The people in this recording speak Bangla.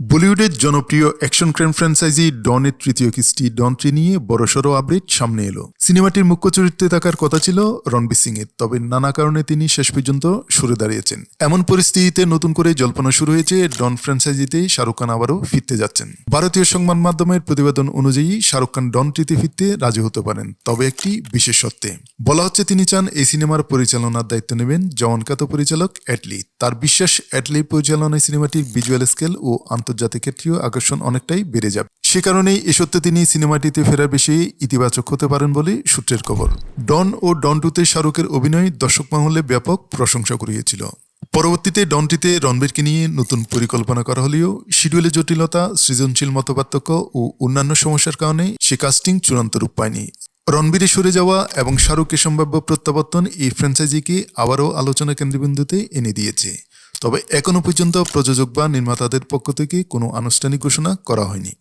বলিউডের জনপ্রিয় অ্যাকশন ক্রাইম ফ্র্যাঞ্চাইজি ডনের তৃতীয় কিস্তি ডন থ্রি নিয়ে বড়সড় আপডেট সামনে এলো। সিনেমাটির মুখ্য চরিত্রে থাকার কথা ছিল রণবীর সিং এর তবে নানা কারণে তিনি শেষ পর্যন্ত সরে দাঁড়িয়েছেন। এমন পরিস্থিতিতে নতুন করে জল্পনা শুরু হয়েছে ডন ফ্র্যাঞ্চাইজিতে শাহরুখ খান আবারও ফিরতে যাচ্ছেন। ভারতীয় সংবাদ মাধ্যমের প্রতিবেদন অনুযায়ী শাহরুখ খান ডন থ্রিতে ফিরতে রাজি হতে পারেন, তবে একটি বিশেষ শর্তে। বলা হচ্ছে তিনি চান এই সিনেমার পরিচালনার দায়িত্ব নেবেন জওয়ানকাত পরিচালক অ্যাটলি তার বিশ্বাস অ্যাটলি পরিচালনায় সিনেমাটির ভিজুয়াল স্কেল ও আন্তর্জাতিক ক্ষেত্রীয় আকর্ষণ অনেকটাই বেড়ে যাবে। সে কারণেই এ সত্ত্বে তিনি সিনেমাটিতে ফেরার বেশি ইতিবাচক হতে পারেন বলে সূত্রের খবর। ডন ও ডন টুতে শাহরুখের অভিনয় দর্শক মহলে ব্যাপক প্রশংসা করিয়েছিল পরবর্তীতে ডনটিতে রণবীরকে নিয়ে নতুন পরিকল্পনা করা হলেও শিডিউলে জটিলতা, সৃজনশীল মতপার্থক্য ও অন্যান্য সমস্যার কারণে সে কাস্টিং চূড়ান্ত রূপ পায়নি। রণবীরে সরে যাওয়া এবং শাহরুখের সম্ভাব্য প্রত্যাবর্তন এই ফ্র্যাঞ্চাইজিকে আবারও আলোচনা কেন্দ্রবিন্দুতে এনে দিয়েছে। তবে এখনও পর্যন্ত প্রযোজক বা নির্মাতাদের পক্ষ থেকে কোনো আনুষ্ঠানিক ঘোষণা করা হয়নি।